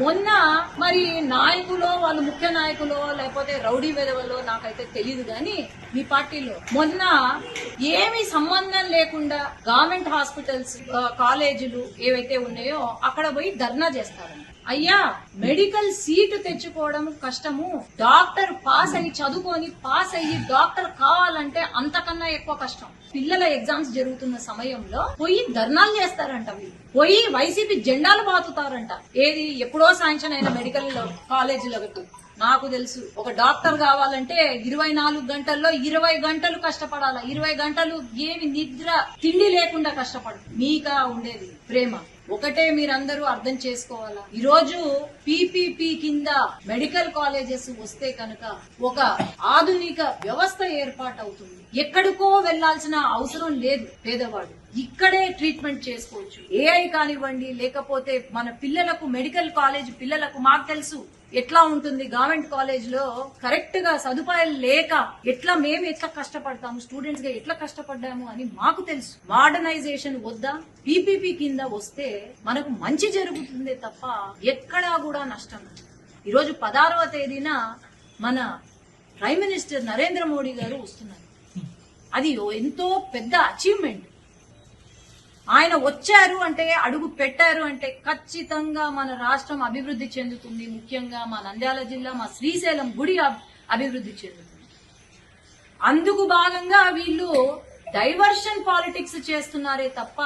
మొన్న మరి నాయకులో వాళ్ళు ముఖ్య నాయకులో లేకపోతే రౌడీ వెదవలో నాకైతే తెలియదు కానీ మీ పార్టీలో మొన్న ఏమి సంబంధం లేకుండా గవర్నమెంట్ హాస్పిటల్స్ కాలేజీలు ఏవైతే ఉన్నాయో అక్కడ పోయి ధర్నా చేస్తారంట. అయ్యా మెడికల్ సీటు తెచ్చుకోవడం కష్టము. డాక్టర్ పాస్ అయ్యి చదువుకొని పాస్ అయ్యి డాక్టర్ కావాలంటే అంతకన్నా ఎక్కువ కష్టం. పిల్లల ఎగ్జామ్స్ జరుగుతున్న సమయంలో పోయి ధర్నాలు చేస్తారంట వీళ్ళు. పోయి వైసీపీ జెండాలు బాతుతారంట. ఏది ఎప్పుడో శాంక్షన్ అయిన మెడికల్ కాలేజీలకు నాకు తెలుసు ఒక డాక్టర్ కావాలంటే ఇరవై నాలుగు గంటల్లో ఇరవై గంటలు కష్టపడాలా? ఇరవై గంటలు ఏమి నిద్ర తిండి లేకుండా కష్టపడు. మీకా ఉండేది ప్రేమ. ఒకటే మీరందరూ అర్థం చేసుకోవాలా? ఈ రోజు పీపీపీ కింద మెడికల్ కాలేజెస్ వస్తే కనుక ఒక ఆధునిక వ్యవస్థ ఏర్పాటు అవుతుంది ఎక్కడికో వెళ్ళాల్సిన అవసరం లేదు పేదవాడు. ఇక్కడే ట్రీట్మెంట్ చేసుకోవచ్చు. ఏఐ కానివ్వండి లేకపోతే మన పిల్లలకు మెడికల్ కాలేజ్ పిల్లలకు మాకు తెలుసు ఎట్లా ఉంటుంది గవర్నమెంట్ కాలేజ్లో కరెక్ట్గా సదుపాయాలు లేక ఎట్లా మేము ఎట్లా కష్టపడతాము స్టూడెంట్స్గా ఎట్లా కష్టపడ్డాము అని మాకు తెలుసు. మోడర్నైజేషన్ వద్దా? పీపీపీ కింద వస్తే మనకు మంచి జరుగుతుందే తప్ప ఎక్కడా కూడా నష్టం ఈరోజు పదహారవ తేదీన మన ప్రైమ్ మినిస్టర్ నరేంద్ర మోడీ గారు వస్తున్నారు. అది ఎంతో పెద్ద అచీవ్మెంట్ ఆయన వచ్చారు అంటే అడుగు పెట్టారు అంటే ఖచ్చితంగా మన రాష్ట్రం అభివృద్ధి చెందుతుంది. ముఖ్యంగా మా నంద్యాల జిల్లా మా శ్రీశైలం గుడి అభివృద్ధి చెందుతుంది. అందుకు భాగంగా వీళ్ళు డైవర్షన్ పాలిటిక్స్ చేస్తున్నారే తప్ప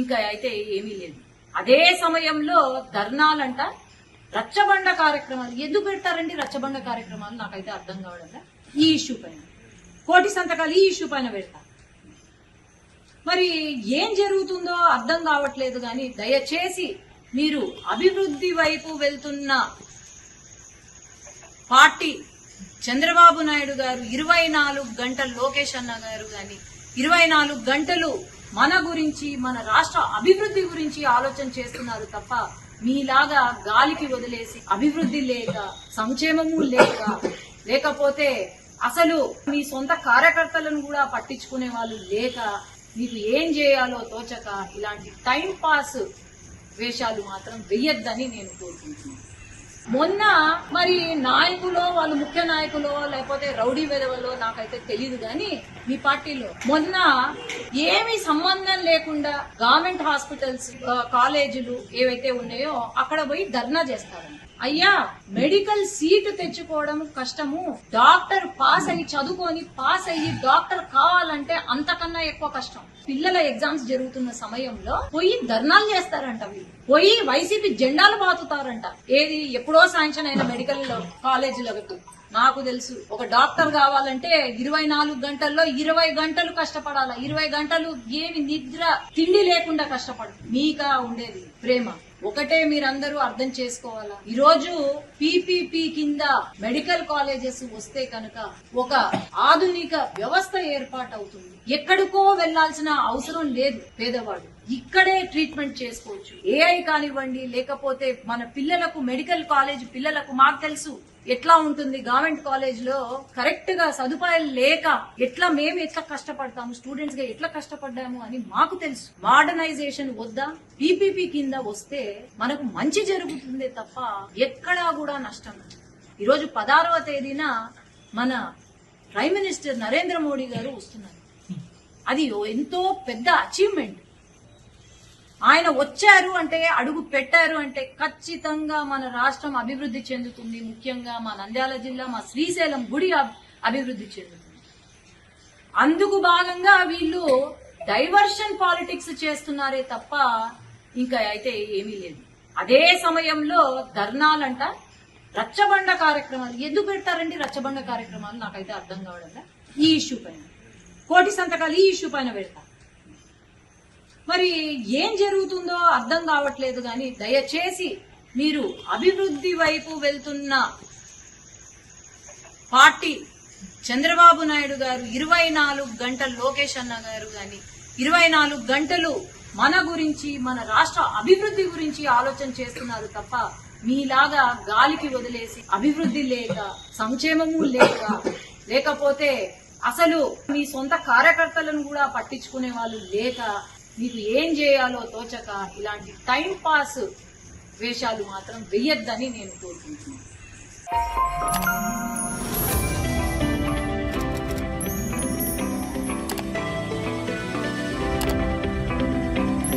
ఇంకా అయితే ఏమీ లేదు. అదే సమయంలో ధర్నాలంట రచ్చబండ కార్యక్రమాలు. ఎందుకు పెడతారండి రచ్చబండ కార్యక్రమాలు? నాకైతే అర్థం కావడం ఈ ఇష్యూ పైన. కోటి సంతకాలు ఈ ఇష్యూ పైన పెడతారు మరి ఏం జరుగుతుందో అర్థం కావట్లేదు కానీ దయచేసి మీరు అభివృద్ధి వైపు వెళ్తున్న పార్టీ చంద్రబాబు నాయుడు గారు ఇరవై నాలుగు గంటలు లోకేష్ అన్న గారు కానీ ఇరవై నాలుగు గంటలు మన గురించి మన రాష్ట్ర అభివృద్ధి గురించి ఆలోచన చేస్తున్నారు తప్ప మీలాగా గాలికి వదిలేసి అభివృద్ధి లేక సంక్షేమము లేక లేకపోతే అసలు మీ సొంత కార్యకర్తలను కూడా పట్టించుకునే వాళ్ళు లేక మీకు ఏం చేయాలో తోచక ఇలాంటి టైం పాస్ వేషాలు మాత్రం వెయ్యొద్దని నేను కోరుకుంటున్నాను. మొన్న మరి నాయకులో వాళ్ళు ముఖ్య నాయకులో లేకపోతే రౌడీ వెదవలో నాకైతే తెలియదు కానీ మీ పార్టీలో మొన్న ఏమి సంబంధం లేకుండా గవర్నమెంట్ హాస్పిటల్స్ కాలేజీలు ఏవైతే ఉన్నాయో అక్కడ పోయి ధర్నా చేస్తారు అయ్యా మెడికల్ సీటు తెచ్చుకోవడం కష్టము. డాక్టర్ పాస్ అయ్యి చదువుకొని పాస్ అయ్యి డాక్టర్ కావాలంటే అంతకన్నా ఎక్కువ కష్టం. పిల్లల ఎగ్జామ్స్ జరుగుతున్న సమయంలో పోయి ధర్నాలు చేస్తారంట వీళ్ళు. పోయి వైసీపీ జెండాలు బాతుతారంట ఏది ఎప్పుడో శాంక్షన్ అయిన మెడికల్ కాలేజీలకు నాకు తెలుసు ఒక డాక్టర్ కావాలంటే ఇరవై నాలుగు గంటల్లో ఇరవై గంటలు కష్టపడాలా? ఇరవై గంటలు ఏమి నిద్ర తిండి లేకుండా కష్టపడు. మీకా ఉండేది ప్రేమ. ఒకటే మీరందరూ అర్థం చేసుకోవాలా? ఈరోజు పీపీపీ కింద మెడికల్ కాలేజెస్ వస్తే కనుక ఒక ఆధునిక వ్యవస్థ ఏర్పాటవుతుంది. ఎక్కడికో వెళ్ళాల్సిన అవసరం లేదు పేదవాడు. ఇక్కడే ట్రీట్మెంట్ చేసుకోవచ్చు. ఏఐ కానివ్వండి లేకపోతే మన పిల్లలకు మెడికల్ కాలేజ్ పిల్లలకు మాకు తెలుసు. ఎట్లా ఉంటుంది? గవర్నమెంట్ కాలేజ్లో కరెక్ట్గా సదుపాయాలు లేక ఎట్లా మేము ఎట్లా కష్టపడతాము? స్టూడెంట్స్గా ఎట్లా కష్టపడ్డాము అని మాకు తెలుసు. మోడర్నైజేషన్ వద్దా? పీపీపీ కింద వస్తే మనకు మంచి జరుగుతుందే తప్ప ఎక్కడా కూడా నష్టం ఈరోజు పదహారవ తేదీన మన ప్రైమ్ మినిస్టర్ నరేంద్ర మోడీ గారు వస్తున్నారు. అది ఎంతో పెద్ద అచీవ్మెంట్ ఆయన వచ్చారు అంటే అడుగు పెట్టారు అంటే ఖచ్చితంగా మన రాష్ట్రం అభివృద్ధి చెందుతుంది. ముఖ్యంగా మా నంద్యాల జిల్లా మా శ్రీశైలం గుడి అభివృద్ధి చెందుతుంది. అందుకు భాగంగా వీళ్ళు డైవర్షన్ పాలిటిక్స్ చేస్తున్నారే తప్ప ఇంకా అయితే ఏమీ లేదు. అదే సమయంలో ధర్నాలంట రచ్చబండ కార్యక్రమాలు. ఎందుకు పెడతారండి రచ్చబండ కార్యక్రమాలు? నాకైతే అర్థం కావడం ఈ ఇష్యూ పైన. కోటి సంతకాలు ఈ ఇష్యూ పైన పెడతారు. మరి ఏం జరుగుతుందో అర్థం కావట్లేదు కానీ దయచేసి మీరు అభివృద్ధి వైపు వెళ్తున్న పార్టీ చంద్రబాబు నాయుడు గారు ఇరవై నాలుగు గంటలు లోకేష్ అన్న గారు కానీ ఇరవై నాలుగు గంటలు మన గురించి మన రాష్ట్ర అభివృద్ధి గురించి ఆలోచన చేస్తున్నారు తప్ప మీలాగా గాలికి వదిలేసి అభివృద్ధి లేక సంక్షేమము లేక లేకపోతే అసలు మీ సొంత కార్యకర్తలను కూడా పట్టించుకునే వాళ్ళు లేక మీకు ఏం చేయాలో తోచక ఇలాంటి టైం పాస్ వేషాలు మాత్రం వెయ్యొద్దని నేను కోరుకుంటున్నాను.